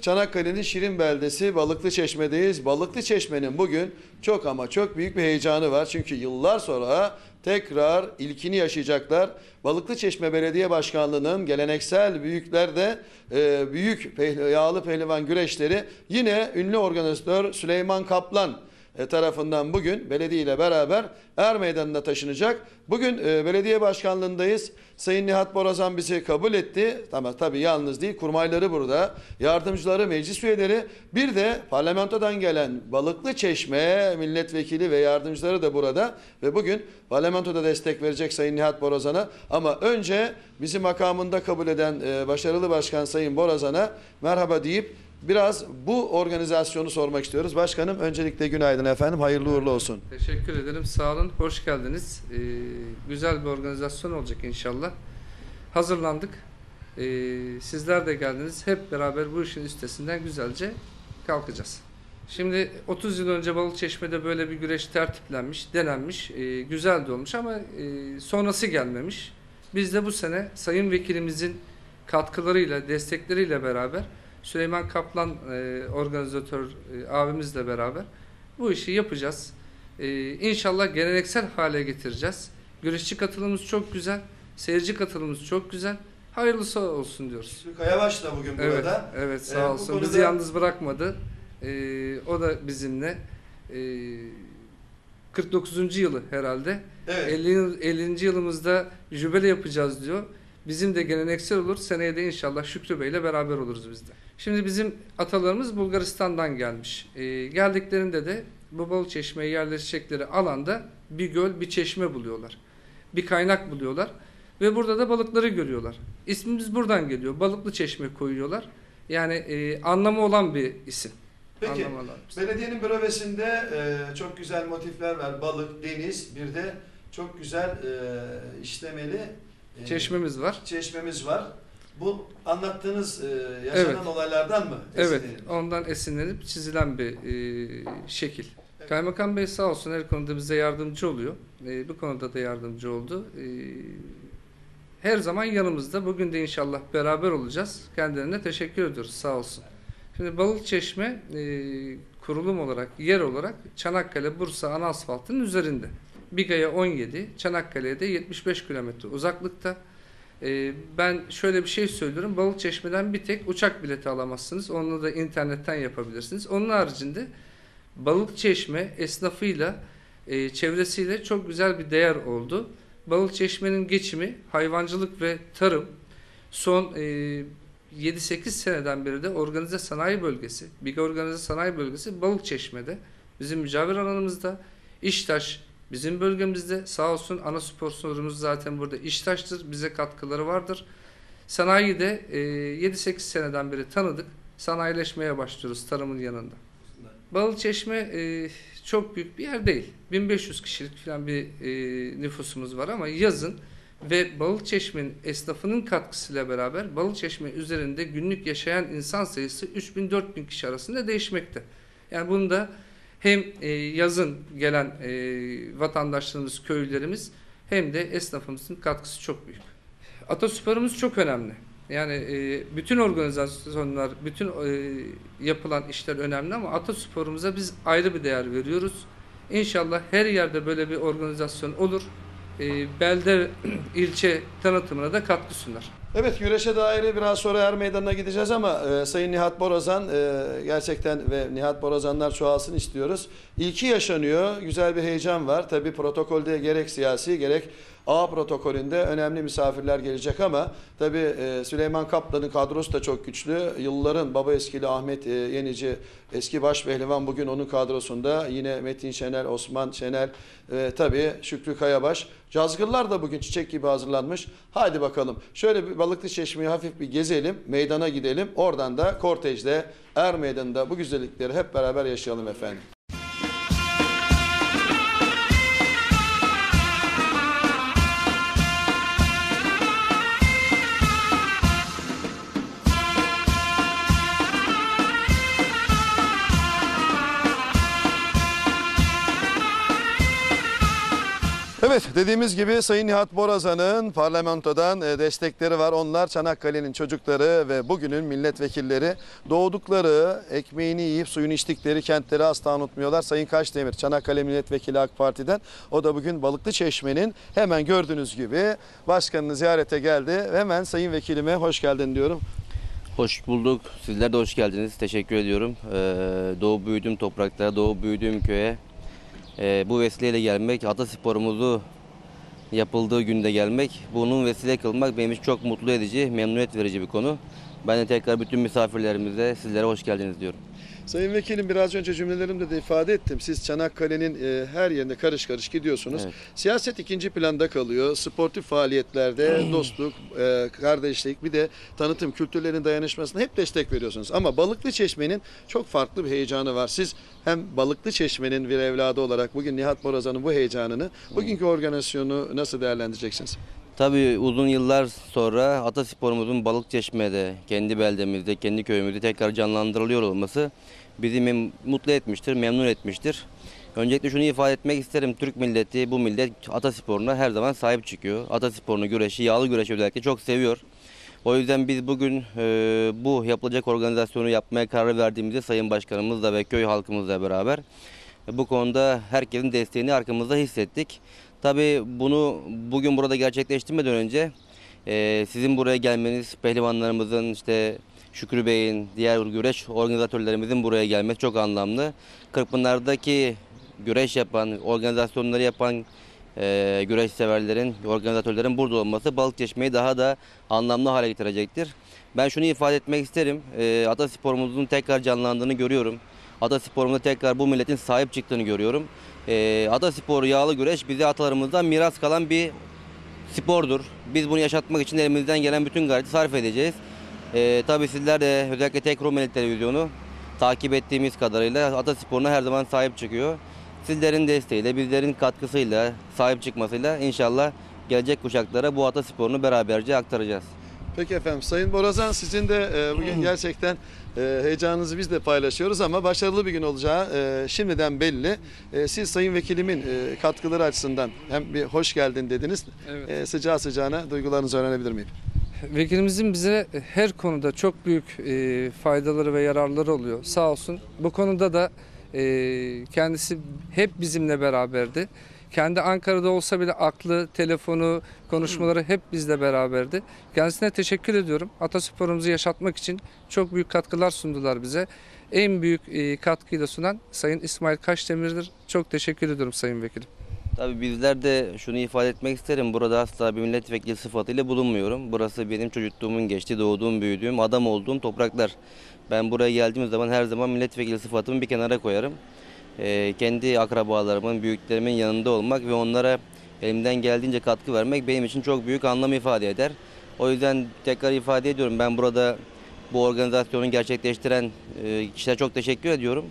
Çanakkale'nin Şirin beldesi Balıklı Çeşme'deyiz. Balıklı Çeşme'nin bugün çok ama çok büyük bir heyecanı var. Çünkü yıllar sonra tekrar ilkini yaşayacaklar. Balıklı Çeşme Belediye Başkanlığı'nın geleneksel büyüklerde e, büyük pehl- yağlı pehlivan güreşleri yine ünlü organizatör Süleyman Kaplan tarafından bugün belediye ile beraber Er Meydanı'na taşınacak. Bugün e, belediye başkanlığındayız. Sayın Nihat Borazan bizi kabul etti. Ama tabii yalnız değil. Kurmayları burada. Yardımcıları, meclis üyeleri. Bir de parlamentodan gelen Balıklı Çeşme milletvekili ve yardımcıları da burada. Ve bugün parlamentoda destek verecek Sayın Nihat Borazan'a. Ama önce bizi makamında kabul eden e, başarılı başkan Sayın Borazan'a merhaba deyip Biraz bu organizasyonu sormak istiyoruz. Başkanım öncelikle günaydın efendim. Hayırlı uğurlu olsun. Teşekkür ederim. Sağ olun. Hoş geldiniz. Ee, güzel bir organizasyon olacak inşallah. Hazırlandık. Ee, sizler de geldiniz. Hep beraber bu işin üstesinden güzelce kalkacağız. Şimdi 30 yıl önce Balıkçeşme'de böyle bir güreş tertiplenmiş, denenmiş. Ee, güzel de olmuş ama e, sonrası gelmemiş. Biz de bu sene Sayın Vekilimizin katkılarıyla, destekleriyle beraber Süleyman Kaplan e, organizatör e, abimizle beraber bu işi yapacağız. E, inşallah geleneksel hale getireceğiz. Güreşçi katılımımız çok güzel. Seyirci katılımımız çok güzel. Hayırlısı olsun diyoruz. Kayabaş da bugün Evet, burada. evet Ee, sağ bu olsun. konuda- Bizi yalnız bırakmadı. E, o da bizimle. E, 49. yılı herhalde. Evet. 50, yıl- 50. yılımızda jübile yapacağız diyor. Bizim de geleneksel olur. Seneye de inşallah Şükrü Bey ile beraber oluruz biz de. Şimdi bizim atalarımız Bulgaristan'dan gelmiş. Ee, geldiklerinde de bu balık çeşmeye yerleşecekleri alanda bir göl, bir çeşme buluyorlar. Bir kaynak buluyorlar. Ve burada da balıkları görüyorlar. İsmimiz buradan geliyor. Balıklı çeşme koyuyorlar. Yani e, anlamı olan bir isim. Peki belediyenin bürövesinde e, çok güzel motifler var. Balık, deniz, bir de çok güzel e, işlemeli e, Çeşmemiz var. çeşmemiz var. Bu anlattığınız e, yaşanan Evet. olaylardan mı? Evet, esinlenir? ondan esinlenip çizilen bir e, şekil. Evet. Kaymakam Bey sağ olsun her konuda bize yardımcı oluyor. E, bu konuda da yardımcı oldu. E, her zaman yanımızda. Bugün de inşallah beraber olacağız. Kendilerine teşekkür ediyoruz sağ olsun. Şimdi Balıkçeşme e, kurulum olarak, yer olarak Çanakkale, Bursa ana asfaltının üzerinde. Biga'ya 17, Çanakkale'ye de 75 kilometre uzaklıkta. Ee, ben şöyle bir şey söylüyorum. Balıkçeşme'den bir tek uçak bileti alamazsınız. Onu da internetten yapabilirsiniz. Onun haricinde Balıkçeşme esnafıyla, e, çevresiyle çok güzel bir değer oldu. Balıkçeşme'nin geçimi, hayvancılık ve tarım son e, 7-8 seneden beri de organize sanayi bölgesi, Biga Organize Sanayi Bölgesi Balıkçeşme'de, bizim mücavir alanımızda, İştaş, Bizim bölgemizde sağ olsun ana spor zaten burada İştaş'tır. Bize katkıları vardır. Sanayiyi de e, 7-8 seneden beri tanıdık. Sanayileşmeye başlıyoruz tarımın yanında. Balıkçeşme e, çok büyük bir yer değil. 1500 kişilik falan bir e, nüfusumuz var ama yazın ve Balıkçeşme'nin esnafının katkısıyla beraber Balıkçeşme üzerinde günlük yaşayan insan sayısı 3000-4000 kişi arasında değişmekte. Yani bunu da hem e, yazın gelen e, vatandaşlarımız, köylülerimiz hem de esnafımızın katkısı çok büyük. Atasporumuz çok önemli. Yani e, bütün organizasyonlar, bütün e, yapılan işler önemli ama atasporumuza biz ayrı bir değer veriyoruz. İnşallah her yerde böyle bir organizasyon olur. E, belde ilçe tanıtımına da katkı sunar. Evet güreşe dair biraz sonra Er Meydanı'na gideceğiz ama e, Sayın Nihat Borazan e, gerçekten ve Nihat Borazanlar çoğalsın istiyoruz. İlki yaşanıyor. Güzel bir heyecan var. Tabi protokolde gerek siyasi gerek A protokolünde önemli misafirler gelecek ama tabi e, Süleyman Kaplan'ın kadrosu da çok güçlü. Yılların baba eskili Ahmet e, Yenici eski baş pehlivan bugün onun kadrosunda. Yine Metin Şenel, Osman Şenel, e, tabi Şükrü Kayabaş. Cazgırlar da bugün çiçek gibi hazırlanmış. Hadi bakalım. Şöyle bir Balıklı Çeşme'yi hafif bir gezelim. Meydana gidelim. Oradan da kortejde Er Meydanı'nda bu güzellikleri hep beraber yaşayalım efendim. Evet dediğimiz gibi Sayın Nihat Borazan'ın parlamentodan e, destekleri var. Onlar Çanakkale'nin çocukları ve bugünün milletvekilleri doğdukları, ekmeğini yiyip suyunu içtikleri kentleri asla unutmuyorlar. Sayın Kaşdemir Çanakkale Milletvekili AK Parti'den o da bugün Balıklı Çeşme'nin hemen gördüğünüz gibi başkanını ziyarete geldi. Hemen Sayın Vekilime hoş geldin diyorum. Hoş bulduk. Sizler de hoş geldiniz. Teşekkür ediyorum. Ee, doğup büyüdüğüm topraklara, doğup büyüdüğüm köye e, bu vesileyle gelmek, atasporumuzu yapıldığı günde gelmek, bunun vesile kılmak benim için çok mutlu edici, memnuniyet verici bir konu. Ben de tekrar bütün misafirlerimize sizlere hoş geldiniz diyorum. Sayın Vekilim biraz önce cümlelerimde de ifade ettim. Siz Çanakkale'nin e, her yerine karış karış gidiyorsunuz. Evet. Siyaset ikinci planda kalıyor. Sportif faaliyetlerde dostluk, e, kardeşlik bir de tanıtım kültürlerin dayanışmasına hep destek veriyorsunuz. Ama Balıklı Çeşme'nin çok farklı bir heyecanı var. Siz hem Balıklı Çeşme'nin bir evladı olarak bugün Nihat Borazan'ın bu heyecanını, bugünkü organizasyonu nasıl değerlendireceksiniz? Tabii uzun yıllar sonra atasporumuzun Balıkçeşme'de, kendi beldemizde, kendi köyümüzde tekrar canlandırılıyor olması bizi mutlu etmiştir, memnun etmiştir. Öncelikle şunu ifade etmek isterim. Türk milleti, bu millet atasporuna her zaman sahip çıkıyor. Atasporunu, güreşi, yağlı güreşi özellikle çok seviyor. O yüzden biz bugün e, bu yapılacak organizasyonu yapmaya karar verdiğimizde Sayın Başkanımızla ve köy halkımızla beraber bu konuda herkesin desteğini arkamızda hissettik. Tabii bunu bugün burada gerçekleştirmeden önce e, sizin buraya gelmeniz, pehlivanlarımızın işte Şükrü Bey'in, diğer güreş organizatörlerimizin buraya gelmesi çok anlamlı. Kırkpınar'daki güreş yapan, organizasyonları yapan e, güreş severlerin, organizatörlerin burada olması Balıkçeşme'yi daha da anlamlı hale getirecektir. Ben şunu ifade etmek isterim. E, atasporumuzun tekrar canlandığını görüyorum. Atasporumuza tekrar bu milletin sahip çıktığını görüyorum. E, atasporu yağlı güreş bize atalarımızdan miras kalan bir spordur. Biz bunu yaşatmak için elimizden gelen bütün gayreti sarf edeceğiz. E, tabii sizler de özellikle Tek Rumeli Televizyonu takip ettiğimiz kadarıyla atasporuna her zaman sahip çıkıyor. Sizlerin desteğiyle, bizlerin katkısıyla, sahip çıkmasıyla inşallah gelecek kuşaklara bu atasporunu beraberce aktaracağız. Peki efendim Sayın Borazan sizin de e, bugün gerçekten heyecanınızı biz de paylaşıyoruz ama başarılı bir gün olacağı e, şimdiden belli. E, siz Sayın Vekilimin e, katkıları açısından hem bir hoş geldin dediniz. Evet. Sıcağı sıcağına duygularınızı öğrenebilir miyim? Vekilimizin bize her konuda çok büyük faydaları ve yararları oluyor. Sağ olsun. Bu konuda da kendisi hep bizimle beraberdi. Kendi Ankara'da olsa bile aklı, telefonu, konuşmaları hep bizle beraberdi. Kendisine teşekkür ediyorum. Atasporumuzu yaşatmak için çok büyük katkılar sundular bize. En büyük e, katkıyı da sunan Sayın İsmail Kaşdemir'dir. Çok teşekkür ediyorum Sayın Vekilim. Tabii bizler de şunu ifade etmek isterim. Burada asla bir milletvekili sıfatıyla bulunmuyorum. Burası benim çocukluğumun geçtiği, doğduğum, büyüdüğüm, adam olduğum topraklar. Ben buraya geldiğim zaman her zaman milletvekili sıfatımı bir kenara koyarım. Ee, kendi akrabalarımın, büyüklerimin yanında olmak ve onlara elimden geldiğince katkı vermek benim için çok büyük anlam ifade eder. O yüzden tekrar ifade ediyorum ben burada bu organizasyonu gerçekleştiren e, kişilere çok teşekkür ediyorum.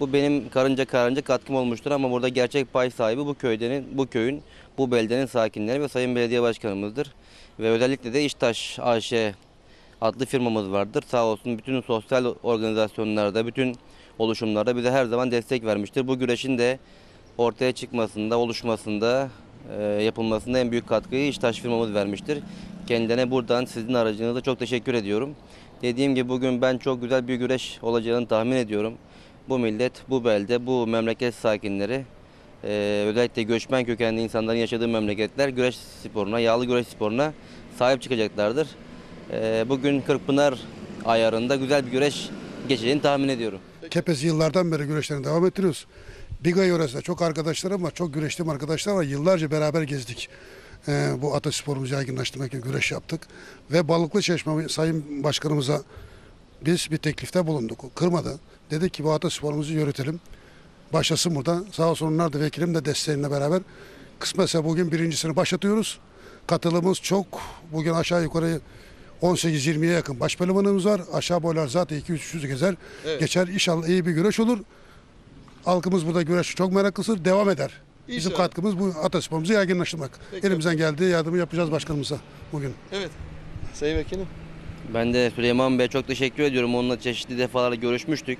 Bu benim karınca karınca katkım olmuştur ama burada gerçek pay sahibi bu köydenin, bu köyün, bu beldenin sakinleri ve Sayın Belediye Başkanımızdır. Ve özellikle de İştaş AŞ adlı firmamız vardır. Sağ olsun bütün sosyal organizasyonlarda, bütün oluşumlarda bize her zaman destek vermiştir. Bu güreşin de ortaya çıkmasında, oluşmasında, e, yapılmasında en büyük katkıyı İştaş firmamız vermiştir. Kendilerine buradan sizin aracınızda çok teşekkür ediyorum. Dediğim gibi bugün ben çok güzel bir güreş olacağını tahmin ediyorum. Bu millet, bu belde, bu memleket sakinleri e, özellikle göçmen kökenli insanların yaşadığı memleketler güreş sporuna, yağlı güreş sporuna sahip çıkacaklardır. E, bugün Kırkpınar ayarında güzel bir güreş geçeceğini tahmin ediyorum. Kepez yıllardan beri güreşlerine devam ettiriyoruz. Biga yöresinde çok arkadaşlarım var, çok güreştiğim arkadaşlar var. Yıllarca beraber gezdik. Ee, bu atasporumuzu yaygınlaştırmak için güreş yaptık. Ve Balıklı Çeşme Sayın Başkanımıza biz bir teklifte bulunduk. Kırmadı. Dedi ki bu atasporumuzu yürütelim. Başlasın burada. Sağ olsun onlar da vekilim de desteğinle beraber. Kısmetse bugün birincisini başlatıyoruz. Katılımımız çok. Bugün aşağı yukarı 18-20'ye yakın baş pehlivanımız var. Aşağı boylar zaten 2-300 gezer. Evet. Geçer inşallah iyi bir güreş olur. Halkımız burada güreş çok meraklısı devam eder. Bizim İnşallah. katkımız bu atasporumuzu yaygınlaştırmak. Peki. Elimizden geldiği yardımı yapacağız başkanımıza bugün. Evet. Sayın Vekilim. Ben de Süleyman Bey'e çok teşekkür ediyorum. Onunla çeşitli defalarla görüşmüştük.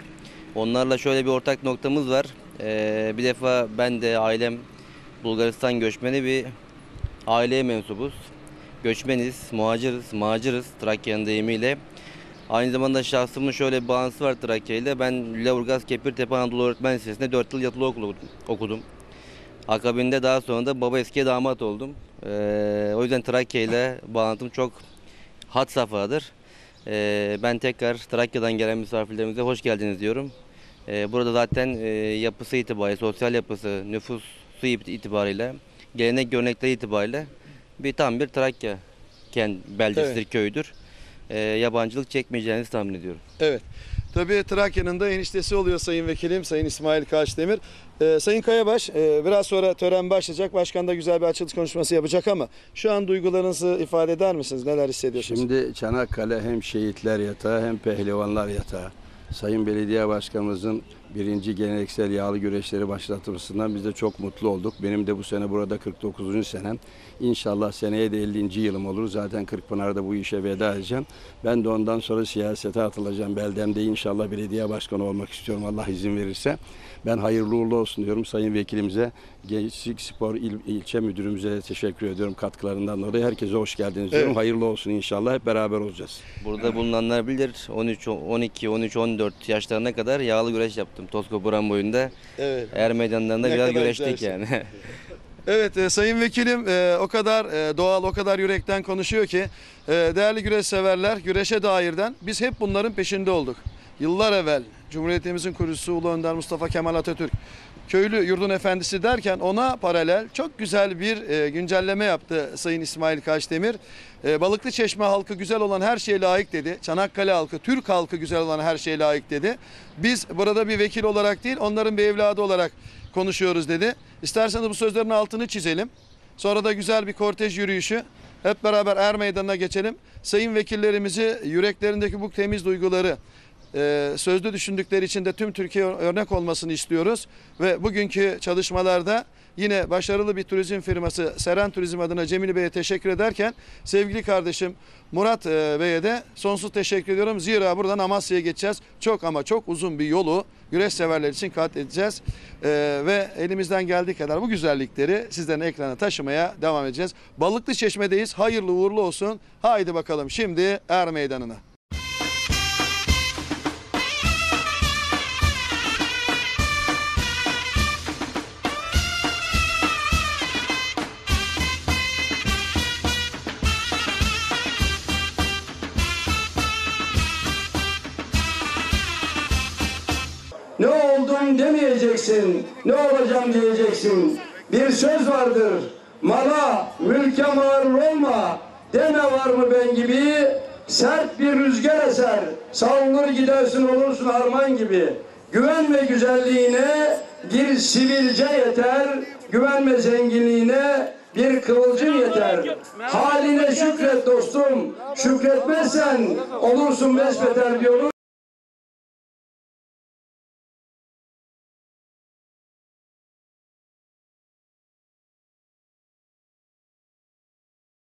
Onlarla şöyle bir ortak noktamız var. Ee, bir defa ben de ailem Bulgaristan göçmeni bir aileye mensubuz. Göçmeniz, muhaciriz, macırız Trakya'nın deyimiyle. Aynı zamanda şahsımın şöyle bir bağlantısı var Trakya ile. Ben Leburgaz Kepirtepe Anadolu Öğretmen Lisesi'nde 4 yıl yatılı okulu okudum. Akabinde daha sonra da baba eskiye damat oldum. Ee, o yüzden Trakya ile bağlantım çok had safhadır. Ee, ben tekrar Trakya'dan gelen misafirlerimize hoş geldiniz diyorum. Ee, burada zaten e, yapısı itibariyle, sosyal yapısı, nüfusu it- itibariyle, gelenek görenekleri itibariyle bir tam bir Trakya kent beldesidir, Evet. köyüdür. Ee, yabancılık çekmeyeceğinizi tahmin ediyorum. Evet. Tabii Trakya'nın da eniştesi oluyor Sayın Vekilim, Sayın İsmail Kaçdemir. Ee, Sayın Kayabaş, e, biraz sonra tören başlayacak. Başkan da güzel bir açılış konuşması yapacak ama şu an duygularınızı ifade eder misiniz? Neler hissediyorsunuz? Şimdi Çanakkale hem şehitler yatağı hem pehlivanlar yatağı. Sayın Belediye Başkanımızın birinci geleneksel yağlı güreşleri başlatmasından biz de çok mutlu olduk. Benim de bu sene burada 49. senem. İnşallah seneye de 50. yılım olur. Zaten Kırkpınar'da bu işe veda edeceğim. Ben de ondan sonra siyasete atılacağım. Beldemde inşallah belediye başkanı olmak istiyorum Allah izin verirse. Ben hayırlı uğurlu olsun diyorum Sayın Vekilimize, Gençlik Spor İl, ilçe müdürümüze teşekkür ediyorum katkılarından dolayı. Herkese hoş geldiniz diyorum. Evet. Hayırlı olsun inşallah. Hep beraber olacağız. Burada bulunanlar bilir 13, 12, 13, 14 yaşlarına kadar yağlı güreş yaptım Tosko Buran boyunda. Evet. Er meydanlarında Ne biraz kadar güreştik güzel yani. Evet e, Sayın Vekilim e, o kadar e, doğal, o kadar yürekten konuşuyor ki e, değerli güreş severler, güreşe dairden biz hep bunların peşinde olduk. Yıllar evvel Cumhuriyetimizin kurucusu Ulu Önder Mustafa Kemal Atatürk köylü yurdun efendisi derken ona paralel çok güzel bir e, güncelleme yaptı Sayın İsmail Kaçdemir. E, Balıklı Çeşme halkı güzel olan her şeye layık dedi. Çanakkale halkı, Türk halkı güzel olan her şeye layık dedi. Biz burada bir vekil olarak değil onların bir evladı olarak konuşuyoruz dedi. İsterseniz bu sözlerin altını çizelim. Sonra da güzel bir kortej yürüyüşü. Hep beraber Er Meydanı'na geçelim. Sayın vekillerimizi yüreklerindeki bu temiz duyguları e, sözlü düşündükleri için de tüm Türkiye örnek olmasını istiyoruz. Ve bugünkü çalışmalarda yine başarılı bir turizm firması Seren Turizm adına Cemil Bey'e teşekkür ederken sevgili kardeşim Murat e, Bey'e de sonsuz teşekkür ediyorum. Zira buradan Amasya'ya geçeceğiz. Çok ama çok uzun bir yolu güreş severler için kat edeceğiz. E, ve elimizden geldiği kadar bu güzellikleri sizlerin ekrana taşımaya devam edeceğiz. Balıklı Çeşme'deyiz. Hayırlı uğurlu olsun. Haydi bakalım şimdi Er Meydanı'na. Oldum demeyeceksin, ne olacağım diyeceksin. Bir söz vardır, mala, mülke mağrur olma, deme var mı ben gibi, sert bir rüzgar eser, savrulur gidersin olursun harman gibi. Güvenme güzelliğine, bir sivilce yeter, güvenme zenginliğine, bir kıvılcım yeter. Haline şükret dostum, şükretmezsen olursun besbeter diyorum.